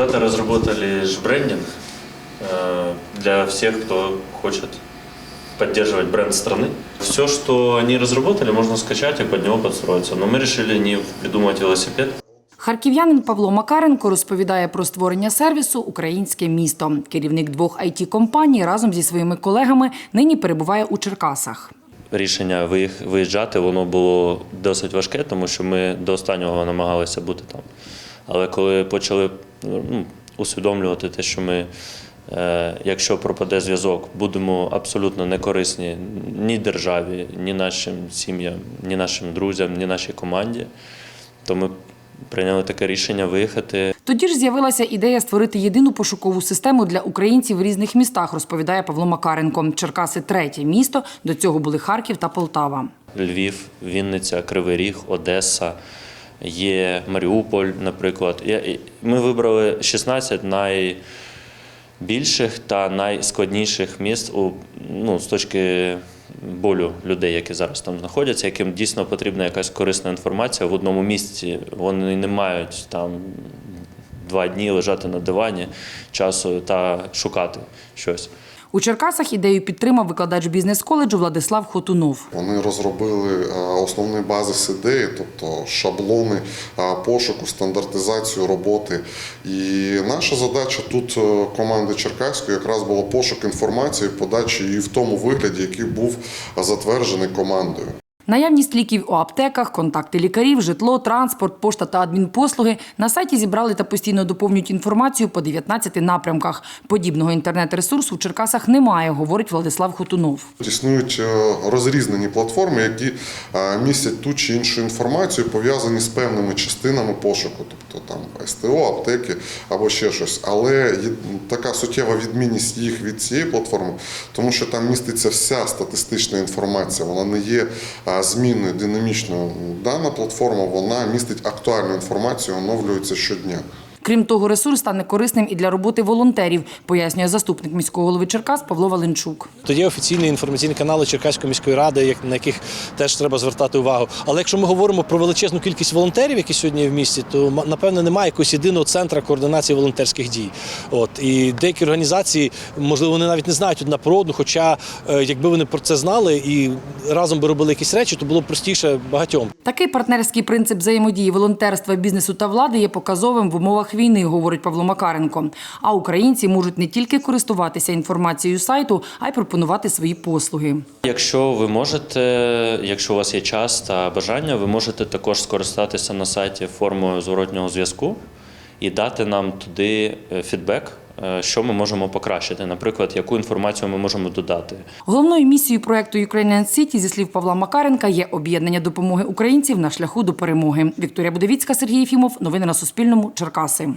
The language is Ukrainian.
Ребята разработали ж брендинг э, для всех, кто хочет поддерживать бренд страны. Все, что они разработали, можно скачать и под него подстроиться. Но мы решили не придумывать велосипед, Харків'янин Павло Макаренко розповідає про створення сервісу Українське місто. Керівник двох it компаній разом зі своїми колегами нині перебуває у Черкасах. рішення виїх- виїжджати воно було досить важке, тому що ми до останнього намагалися бути там. Але коли почали ну, усвідомлювати те, що ми, е, якщо пропаде зв'язок, будемо абсолютно не корисні ні державі, ні нашим сім'ям, ні нашим друзям, ні нашій команді, то ми прийняли таке рішення виїхати. Тоді ж з'явилася ідея створити єдину пошукову систему для українців в різних містах, розповідає Павло Макаренко. Черкаси третє місто. До цього були Харків та Полтава. Львів, Вінниця, Кривий Ріг, Одеса, є Маріуполь, наприклад. Ми вибрали 16 найбільших та найскладніших міст у, ну, з точки болю людей, які зараз там знаходяться, яким дійсно потрібна якась корисна інформація в одному місці. Вони не мають там два дні лежати на дивані часу та шукати щось. У Черкасах ідею підтримав викладач бізнес-коледжу Владислав Хотунов. Вони розробили е, основний базис ідеї, тобто шаблони е, пошуку, стандартизацію роботи. І наша задача тут е, команди Черкаської якраз була пошук інформації, подачі її в тому вигляді, який був затверджений командою. Наявність ліків у аптеках, контакти лікарів, житло, транспорт, пошта та адмінпослуги на сайті зібрали та постійно доповнюють інформацію по 19 напрямках. Подібного інтернет-ресурсу в Черкасах немає, говорить Владислав Хотунов. Існують е, розрізнені платформи, які е, містять ту чи іншу інформацію, пов'язані з певними частинами пошуку, тобто там СТО, аптеки або ще щось. Але є така суттєва відмінність їх від цієї платформи, тому що там міститься вся статистична інформація. Вона не є е, динамічно. Дана платформа вона містить актуальну інформацію, оновлюється щодня. Крім того, ресурс стане корисним і для роботи волонтерів, пояснює заступник міського голови Черкас Павло Валенчук. То є офіційні інформаційні канали Черкаської міської ради, на яких теж треба звертати увагу. Але якщо ми говоримо про величезну кількість волонтерів, які сьогодні є в місті, то напевне немає якогось єдиного центру координації волонтерських дій. От і деякі організації, можливо, вони навіть не знають одна про одну. Хоча, е, якби вони про це знали і разом би робили якісь речі, то було б простіше багатьом. Такий партнерський принцип взаємодії волонтерства, бізнесу та влади є показовим в умовах війни, говорить Павло Макаренко. А українці можуть не тільки користуватися інформацією сайту, а й пропонувати свої послуги. Якщо ви можете, якщо у вас є час та бажання, ви можете також скористатися на сайті формою зворотнього зв'язку і дати нам туди е, фідбек, що ми можемо покращити. Наприклад, яку інформацію ми можемо додати. Головною місією проекту Ukrainian City, зі слів Павла Макаренка, є об'єднання допомоги українців на шляху до перемоги. Вікторія Будовіцька, Сергій Єфімов. Новини на Суспільному. Черкаси.